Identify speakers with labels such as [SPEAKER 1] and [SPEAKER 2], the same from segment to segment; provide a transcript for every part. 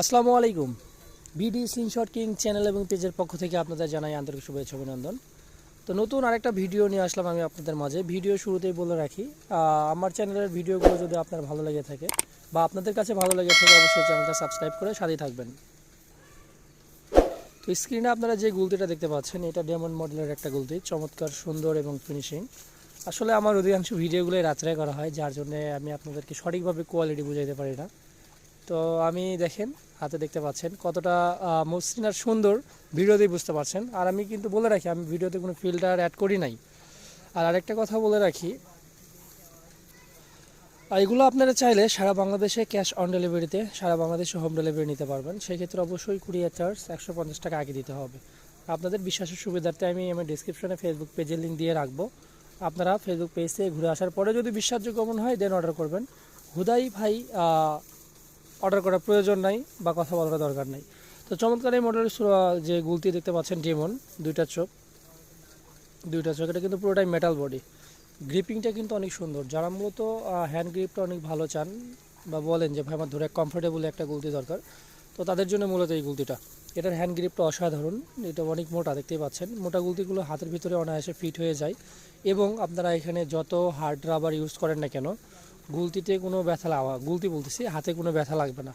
[SPEAKER 1] আসসালামু আলাইকুম। BD screenshot king channel এবং পেজের পক্ষ থেকে আপনাদের জানাই আন্তরিক শুভেচ্ছা অভিনন্দন। তো নতুন আরেকটা ভিডিও নিয়ে আসলাম আমি আপনাদের মাঝে। ভিডিও শুরুতেই বলে রাখি আমার চ্যানেলের ভিডিওগুলো যদি আপনার ভালো লেগে থাকে বা আপনাদের কাছে ভালো লেগে থাকে, অবশ্যই চ্যানেলটা সাবস্ক্রাইব করে সাথেই থাকবেন। তো স্ক্রিনে আপনারা যে গুলতিটা দেখতে পাচ্ছেন, এটা ডেমন মডেলের একটা গুলতি, চমৎকার, সুন্দর এবং ফিনিশিং আসলে আমার অধিকাংশ ভিডিওগুলোই রাত্রে করা হয়, যার জন্য আমি আপনাদেরকে সঠিকভাবে কোয়ালিটি বুঝাইতে পারি না। তো আমি দেখেন, হাতে দেখতে পাচ্ছেন কতটা মসৃণ আর সুন্দর ভিডিওতেই বুঝতে পারছেন। আর আমি কিন্তু বলে রাখি, আমি ভিডিওতে কোনো ফিল্টার অ্যাড করি নাই। আর আরেকটা কথা বলে রাখি আর এগুলো আপনারা চাইলে সারা বাংলাদেশে ক্যাশ অন ডেলিভারিতে সারা বাংলাদেশে হোম ডেলিভারি নিতে পারবেন। সেক্ষেত্রে অবশ্যই কুরিয়ার চার্জ একশো পঞ্চাশ টাকা আগে দিতে হবে। আপনাদের বিশ্বাসের সুবিধার্থে আমি আমার ডিসক্রিপশনে ফেসবুক পেজের লিঙ্ক দিয়ে রাখব। আপনারা ফেসবুক পেজ থেকে ঘুরে আসার পরে যদি বিশ্বাসযোগ্য মনে হয় দেন অর্ডার করবেন। হুদাই ভাই অর্ডার করার প্রয়োজন নাই বা কথা বলার দরকার নাই। তো চমৎকার এই মডেলের যে গুলতি দেখতে পাচ্ছেন ডেমন, দুইটা চোখ। দুইটা চোখ, এটা কিন্তু পুরোটাই মেটাল বডি গ্রিপিংটা কিন্তু অনেক সুন্দর। যারা মূলত হ্যান্ড গ্রিপটা অনেক ভালো চান বা বলেন যে, ভাই, আমার ধরে কমফোর্টেবল একটা গুলতি দরকার। তো তাদের জন্য মূলত এই গুলতিটা। এটার হ্যান্ড গ্রিপটা অসাধারণ। এটা অনেক মোটা, দেখতেই পাচ্ছেন। মোটা গুলতিগুলো হাতের ভিতরে অনায়াসে ফিট হয়ে যায়। এবং আপনারা এখানে যত হার্ড রাবার ইউজ করেন না কেন গুলতিতে কোনো ব্যথা লাগা গুলতি বলতেছি, হাতে কোনো ব্যথা লাগবে না।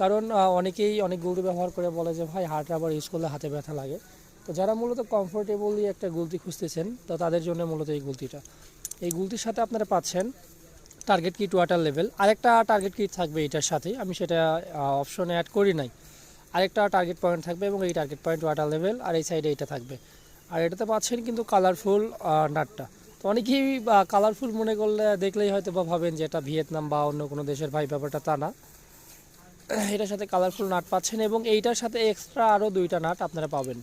[SPEAKER 1] কারণ অনেকেই অনেক গুলতি ব্যবহার করে বলে যে, ভাই হার্ড রাবার ইউজ করলে হাতে ব্যথা লাগে। তো যারা মূলত কমফোর্টেবলি একটা গুলতি খুঁজতেছেন, তো তাদের জন্য মূলত এই গুলতিটা। এই গুলতির সাথে আপনারা পাচ্ছেন টার্গেট কিট ওয়াটার লেভেল আরেকটা টার্গেট কিট থাকবে এটার সাথে, আমি সেটা অপশনে অ্যাড করি নাই। আরেকটা টার্গেট পয়েন্ট থাকবে এবং এই টার্গেট পয়েন্ট ওয়াটার লেভেল আর এই সাইডে এটা থাকবে। আর এটাতে পাচ্ছেন কিন্তু কালারফুল নাটটা। তো অনেকেই কালারফুল মনে করলে দেখলেই হয়তো বা ভাবেন যে এটা ভিয়েতনাম বা অন্য কোনো দেশের ভাই ব্যাপারটা তা না। এটার সাথে কালারফুল নাট পাচ্ছেন এবং এইটার সাথে এক্সট্রা আরও দুইটা নাট আপনারা পাবেন।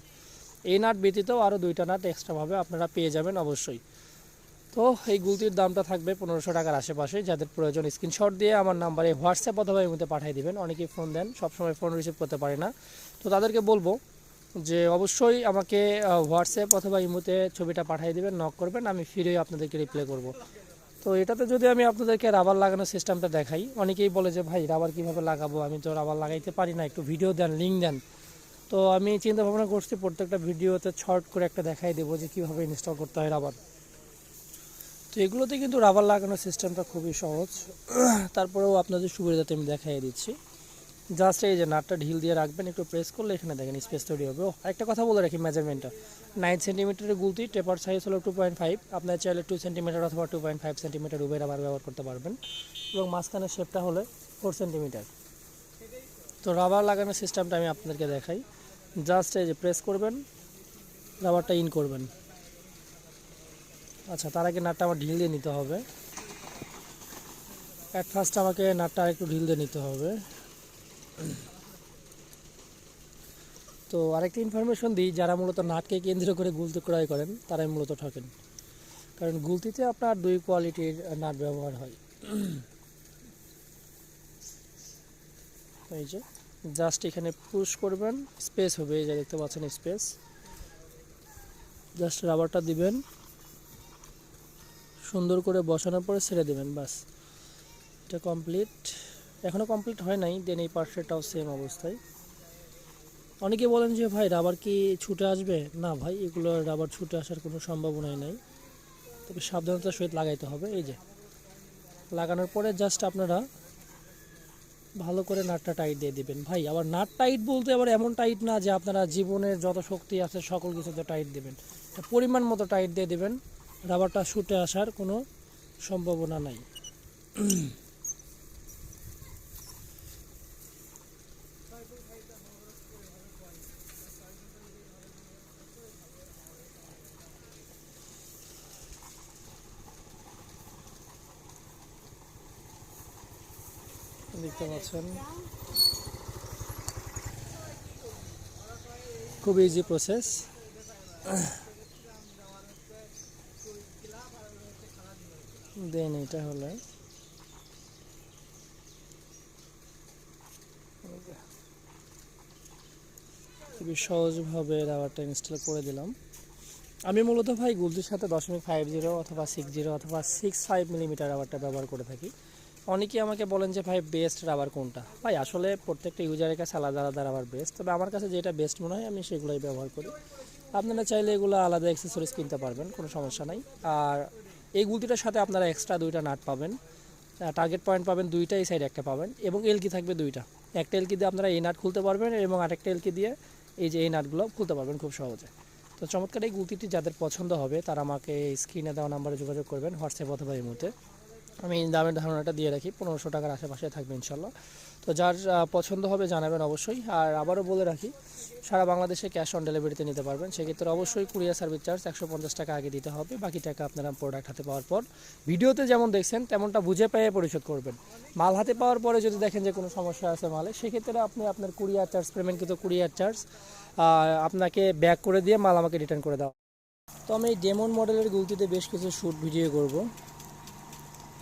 [SPEAKER 1] এই নাট ব্যতীতও আরও দুইটা নাট এক্সট্রাভাবে আপনারা পেয়ে যাবেন অবশ্যই। তো এই গুলতির দামটা থাকবে পনেরোশো টাকার আশেপাশে। যাদের প্রয়োজন স্ক্রিনশট দিয়ে আমার নাম্বারে হোয়াটসঅ্যাপ অথবা মধ্যে পাঠিয়ে দিবেন। অনেকেই ফোন দেন, সবসময় ফোন রিসিভ করতে পারে না। তো তাদেরকে বলব যে অবশ্যই আমাকে হোয়াটসঅ্যাপ অথবা ইমোতে ছবিটা পাঠিয়ে দেবেন নক করবেন, আমি ফিরেই আপনাদেরকে রিপ্লে করব। তো এটাতে যদি আমি আপনাদেরকে রাবার লাগানোর সিস্টেমটা দেখাই, অনেকেই বলে যে, ভাই রাবার কীভাবে লাগাবো? আমি তো রাবার লাগাইতে পারি না, একটু ভিডিও দেন লিঙ্ক দেন। তো আমি চিন্তা ভাবনা করছি, প্রত্যেকটা ভিডিওতে শর্ট করে একটা দেখাই দেবো যে, কীভাবে ইনস্টল করতে হয় রাবার তো এগুলোতে কিন্তু রাবার লাগানোর সিস্টেমটা খুবই সহজ। তারপরেও আপনাদের সুবিধাতে আমি দেখাই দিচ্ছি। জাস্ট এই যে নাটটা ঢিল দিয়ে রাখবেন, একটু প্রেস করলে এখানে দেখেন স্পেস তৈরি হবে। ও একটা কথা বলে রাখি মেজারমেন্টটা নাইন সেন্টিমিটারের গুলতি টেপার সাইজ হলো টু পয়েন্ট ফাইভ আপনার চাইলে টু সেন্টিমিটার অথবা টু পয়েন্ট ফাইভ সেন্টিমিটার উভয় রাবার ব্যবহার করতে পারবেন। এবং মাঝখানের শেপটা হলো ফোর সেন্টিমিটার তো রাবার লাগানোর সিস্টেমটা আমি আপনাদেরকে দেখাই। জাস্ট এই যে প্রেস করবেন রাবারটা ইন করবেন। আচ্ছা তার আগে নাটটা আমার ঢিল দিয়ে নিতে হবে। অ্যাট ফার্স্ট আমাকে নাটটা একটু ঢিল দিয়ে নিতে হবে। তো আরেকটা ইনফরমেশন দিই, যারা মূলত নাটকে কেন্দ্র করে গুলতি ক্রয় করেন, তারাই মূলত ঠকেন। কারণ গুলতিতে আপনার দুই কোয়ালিটির নাট ব্যবহার হয়। এই যে জাস্ট এখানে পুশ করবেন স্পেস হবে, এই যে দেখতে পাচ্ছেন স্পেস জাস্ট রাবারটা দিবেন, সুন্দর করে বসানোর পরে ছেড়ে দেবেন, বাস। এটা কমপ্লিট এখনও কমপ্লিট হয় নাই দেন এই পার্টটাও সেম অবস্থায়। অনেকে বলেন যে, ভাই রাবার কি ছুটে আসবে? না ভাই, এগুলো রাবার ছুটে আসার কোনো সম্ভাবনাই নাই। তবে সাবধানতার সহিত লাগাইতে হবে, এই যে। লাগানোর পরে জাস্ট আপনারা ভালো করে নাটটা টাইট দিয়ে দেবেন। ভাই, আবার নাট টাইট বলতে আবার এমন টাইট না যে আপনারা জীবনের যত শক্তি আছে, সকল কিছুতে টাইট দেবেন। পরিমাণ মতো টাইট দিয়ে দেবেন রাবারটা ছুটে আসার কোনো সম্ভাবনা নাই। দেখতে পাচ্ছেন। খুব ইজি প্রসেস দেন এটা হলো। খুবই সহজভাবে রাবারটা ইনস্টল করে দিলাম। আমি মূলত ভাই গুলতির সাথে দশমিক ফাইভ জিরো অথবা সিক্স জিরো অথবা সিক্স ফাইভ মিলিমিটার রাবারটা ব্যবহার করে থাকি। অনেকেই আমাকে বলেন যে, ভাই বেস্ট রাবার কোনটা? ভাই, আসলে প্রত্যেকটা ইউজারের কাছে আলাদা আলাদা রাবার বেস্ট তবে আমার কাছে যেটা বেস্ট মনে হয়, আমি সেগুলোই ব্যবহার করি। আপনারা চাইলে এগুলো আলাদা অ্যাক্সেসরিজ কিনতে পারবেন, কোনো সমস্যা নাই। আর এই গুলতিটার সাথে আপনারা এক্সট্রা দুইটা নাট পাবেন। টার্গেট পয়েন্ট পাবেন দুইটা, এই সাইডে একটা পাবেন এবং এলকি থাকবে দুইটা। একটা এলকি দিয়ে আপনারা এই নাট খুলতে পারবেন এবং আরেকটা এলকি দিয়ে এই যে এই নাটগুলো খুলতে পারবেন খুব সহজে। তো চমৎকার এই গুলতিটি যাদের পছন্দ হবে, তারা আমাকে স্ক্রিনে দেওয়া নাম্বারে যোগাযোগ করবেন, হোয়াটসঅ্যাপ অথবা এই মুহূর্তে। আমি দামের ধারণাটা দিয়ে রাখি, পনেরোশো টাকার আশেপাশে থাকবে ইনশাল্লাহ। তো যার পছন্দ হবে জানাবেন অবশ্যই। আর আবারও বলে রাখি, সারা বাংলাদেশে ক্যাশ অন ডেলিভারিতে নিতে পারবেন। সেক্ষেত্রে অবশ্যই কুরিয়ার সার্ভিস চার্জ একশো পঞ্চাশ টাকা আগে দিতে হবে। বাকি টাকা আপনারা প্রোডাক্ট হাতে পাওয়ার পর, ভিডিওতে যেমন দেখছেন, তেমনটা বুঝে পেয়ে পরিশোধ করবেন। মাল হাতে পাওয়ার পরে যদি দেখেন যে কোনো সমস্যা আছে মালে, সেক্ষেত্রে আপনি আপনার কুরিয়ার চার্জ পেমেন্ট কিন্তু কুরিয়ার চার্জ আপনাকে ব্যাক করে দিয়ে মাল আমাকে রিটার্ন করে দাও তো আমি ডেমন মডেলের গুলতিতে বেশ কিছু শ্যুট ভিডিও করব।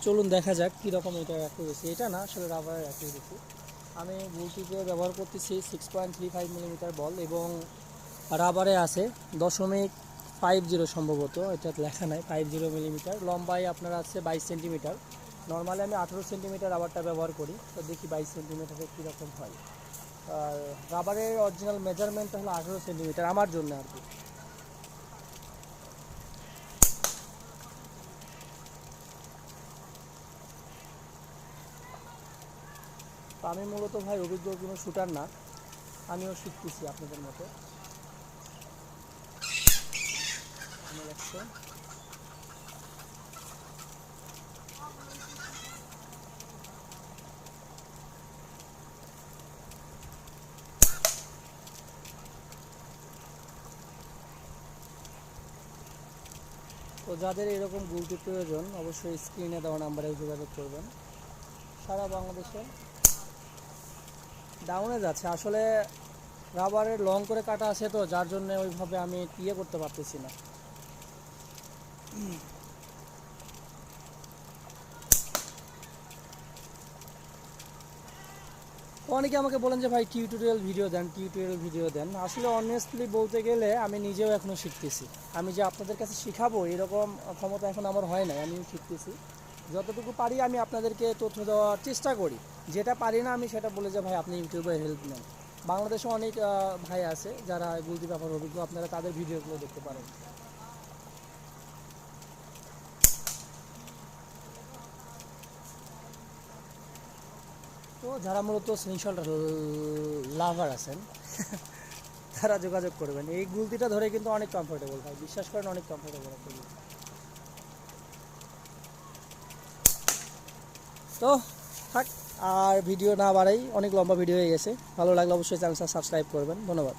[SPEAKER 1] চলুন দেখা যাক কীরকম এটা অ্যাকুরেসি এটা না, আসলে রাবারের অ্যাকুরেসি আমি গুলতিতে ব্যবহার করতেছি six point three five millimetre ball এবং রাবারে আছে দশমিক ফাইভ জিরো সম্ভবত এটা লেখা নাই ফাইভ জিরো মিলিমিটার লম্বায় আপনার আছে বাইশ সেন্টিমিটার নর্মালি আমি আঠেরো সেন্টিমিটার রাবারটা ব্যবহার করি, তো দেখি বাইশ সেন্টিমিটারে কীরকম হয়। আর রাবারের অরিজিনাল মেজারমেন্টটা হলো আঠেরো সেন্টিমিটার আমার জন্য আর কি। আমি মূলত ভাই অভিজ্ঞ কোনো শুটার না। আমিও শিখতেছি আপনাদের মতো। তো যাদের এরকম গুলতি প্রয়োজন, অবশ্যই স্ক্রিনে দেওয়া নাম্বারে যোগাযোগ করবেন। সারা বাংলাদেশে ডাউনে যাচ্ছে। আসলে রাবারের লং করে কাটা আছে তো, যার জন্য ওইভাবে আমি ইয়ে করতে পারতেছি না। অনেকে আমাকে বলেন যে, ভাই টিউটোরিয়াল ভিডিও দেন টিউটোরিয়াল ভিডিও দেন। আসলে অনেস্টলি বলতে গেলে আমি নিজেও এখনও শিখতেছি। আমি যে আপনাদের কাছে শিখাবো, এরকম ক্ষমতা এখন আমার হয় না আমি শিখতেছি। যতটুকু পারি আমি আপনাদেরকে তথ্য দেওয়ার চেষ্টা করি। যেটা পারি না আমি সেটা বলে যে, ভাই, আপনি ইউটিউবে হেল্প নেন। বাংলাদেশে অনেক ভাই আছে যারা গুলতি ব্যাপার অভিজ্ঞ, আপনারা তাদের ভিডিওগুলো দেখতে পারেন। তো যারা মূলত স্ক্রিনশট লাভার আছেন, তারা যোগাযোগ করবেন। এই গুলতিটা ধরে কিন্তু অনেক কমফোর্টেবল ভাই। বিশ্বাস করেন, অনেক কমফোর্টেবল একটা তো থাক, আর ভিডিও না বাড়াই, অনেক লম্বা ভিডিও হয়ে গেছে। ভালো লাগলে অবশ্যই চ্যানেলটা সাবস্ক্রাইব করবেন। ধন্যবাদ।